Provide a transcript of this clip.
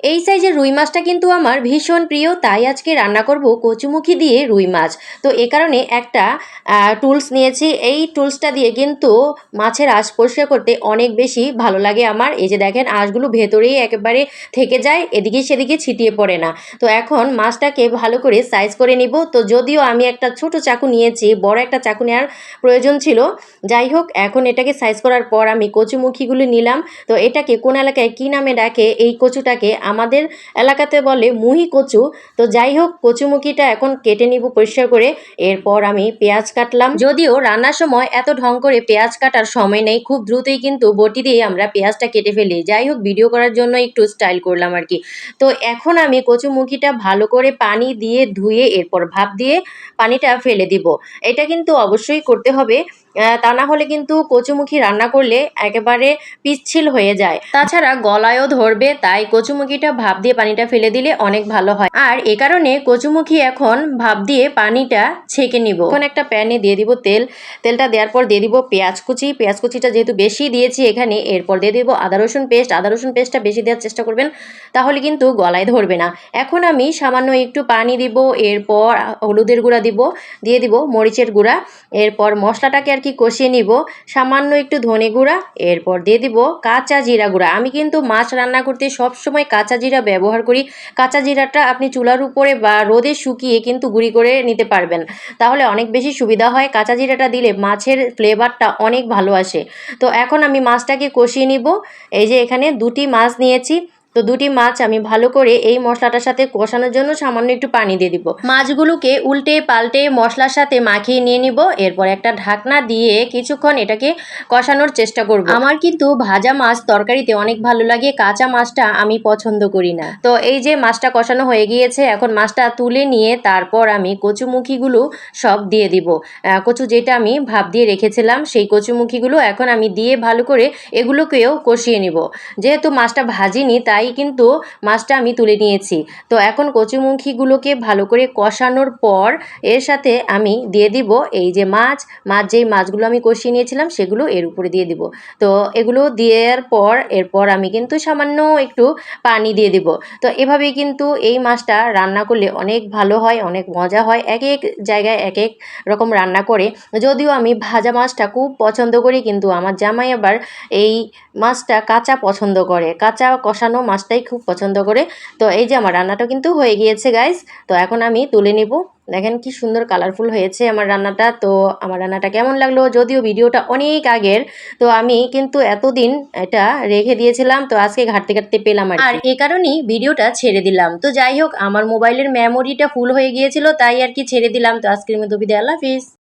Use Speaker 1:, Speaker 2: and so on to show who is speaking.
Speaker 1: এই সাইজের রুই মাছটা কিন্তু আমার ভীষণ প্রিয়, তাই আজকে রান্না করব কচুমুখী দিয়ে রুই মাছ। তো এ কারণে একটা টুলস নিয়েছি। এই টুলসটা দিয়ে কিন্তু মাছের আঁশ পরিষ্কার করতে অনেক বেশি ভালো লাগে আমার। এই যে দেখেন, আঁশগুলো ভেতরেই একেবারে থেকে যায়, এদিকে সেদিকে ছিটিয়ে পড়ে না। তো এখন মাছটাকে ভালো করে সাইজ করে নিব। তো যদিও আমি একটা ছোট চাকু নিয়েছি, বড় একটা চাকু নেওয়ার প্রয়োজন ছিল, যাই হোক, এখন এটাকে সাইজ করার পর আমি কচুমুখিগুলি নিলাম। তো এটাকে কোন এলাকায় কী নামে ডাকে, এই কচুটাকে আমাদের এলাকাতে বলে মুহি কচু। তো যাই হোক, কচুমুখিটা এখন কেটে নিব পরিষ্কার করে। এরপর আমি পেঁয়াজ কাটলাম। যদিও রান্নার সময় এত ঢং করে পেঁয়াজ কাটার সময় নেই, খুব দ্রুতই কিন্তু বটি দিয়ে আমরা পেঁয়াজটা কেটে ফেলি। যাই হোক, ভিডিও করার জন্য একটু স্টাইল করলাম আর কি। তো এখন আমি কচুমুখিটা ভালো করে পানি দিয়ে ধুয়ে, এরপর ভাপ দিয়ে পানিটা ফেলে দিব। এটা কিন্তু অবশ্যই করতে হবে। তা না হলে কিন্তু কচুমুখি রান্না করলে একেবারে পিচ্ছিল হয়ে যায়। তাছাড়া গলায়ও ধরবে, তাই কচুমুখিটা ভাপ দিয়ে পানিটা ফেলে দিলে অনেক ভালো হয়। আর এ কারণে কচুমুখি এখন ভাপ দিয়ে পানিটা ছেঁকে নিব। এখন একটা প্যানে দিয়ে দিব তেল। তেলটা দেওয়ার পর দিয়ে দিব পেঁয়াজ কুচি। পেঁয়াজ কুচিটা যেহেতু বেশি দিয়েছি এখানে, এরপর দিয়ে দিব আদা রসুন পেস্ট। আদা রসুন পেস্টটা বেশি দেওয়ার চেষ্টা করবেন, তাহলে কিন্তু গলায় ধরবে না। এখন আমি সামান্য একটু পানি দিব, এরপর হলুদের গুঁড়া দিব, দিয়ে দিব মরিচের গুঁড়া। এরপর মশলাটাকে আর কি কষিয়ে নিব, সামান্য একটু ধনে গুঁড়া। এরপর দিয়ে দিব কাঁচা জিরা গুঁড়া। আমি কিন্তু মাছ রান্না করতে সব সময় কাঁচা জিরা ব্যবহার করি। কাঁচা জিরাটা আপনি চুলার উপরে বা রোদে শুকিয়ে কিন্তু গুঁড়ি করে নিতে পারবেন। তাহলে অনেক বেশি সুবিধা হয়। কাঁচা জিরাটা দিলে মাছের ফ্লেভারটা অনেক ভালো আসে। তো এখন আমি মাছটাকে কষিয়ে নিব। এই যে এখানে দুটি মাছ নিয়েছি। তো দুটি মাছ আমি ভালো করে এই মশলাটার সাথে কষানোর জন্য সামান্য একটু পানি দিয়ে দিব। মাছগুলোকে উল্টে পাল্টে মশলার সাথে মাখিয়ে নিয়ে নিব, এরপর একটা ঢাকনা দিয়ে কিছুক্ষণ এটাকে কষানোর চেষ্টা করব। আমার কিন্তু ভাজা মাছ তরকারিতে অনেক ভালো লাগে, কাঁচা মাছটা আমি পছন্দ করি না। তো এই যে মাছটা কষানো হয়ে গিয়েছে, এখন মাছটা তুলে নিয়ে তারপর আমি কচুমুখিগুলো সব দিয়ে দিব। কচু যেটা আমি ভাব দিয়ে রেখেছিলাম, সেই কচুমুখিগুলো এখন আমি দিয়ে ভালো করে এগুলোকেও কষিয়ে নিব। যেহেতু মাছটা ভাজিনি, তাই কিন্তু মাছটা আমি তুলে নিয়েছি। তো এখন কচুমুখিগুলোকে ভালো করে কষানোর পর এর সাথে আমি দিয়ে দিব এই যে মাছ মাছ যেই মাছগুলো আমি কষিয়ে নিয়েছিলাম সেগুলো এর উপরে দিয়ে দিব। তো এগুলো দেওয়ার পর এরপর আমি কিন্তু সামান্য একটু পানি দিয়ে দিব। তো এভাবেই কিন্তু এই মাছটা রান্না করলে অনেক ভালো হয়, অনেক মজা হয়, এক এক জায়গায় এক এক রকম রান্না করে। যদিও আমি ভাজা মাছটা খুব পছন্দ করি কিন্তু আমার জামাই আবার এই মাছটা কাঁচা পছন্দ করে। কাঁচা কষানো মাছটাই খুব পছন্দ করে। তো এই যে আমার রান্নাটা কিন্তু হয়ে গিয়েছে গাইস তো এখন আমি তুলে নিব। দেখেন কি সুন্দর কালারফুল হয়েছে আমার রান্নাটা। তো আমার রান্নাটা কেমন লাগল? যদিও ভিডিওটা অনেক আগের, তো আমি কিন্তু এতদিন এটা রেখে দিয়েছিলাম, তো আজকে ঘাটতে ঘাটতে পেলাম আর এ কারণেই ভিডিওটা ছেড়ে দিলাম। তো যাই হোক, আমার মোবাইলের মেমোরিটা ফুল হয়ে গিয়েছিল, তাই আর কি ছেড়ে দিলাম। তো আজকের মতো বিদায়, আল্লাহ হাফিজ।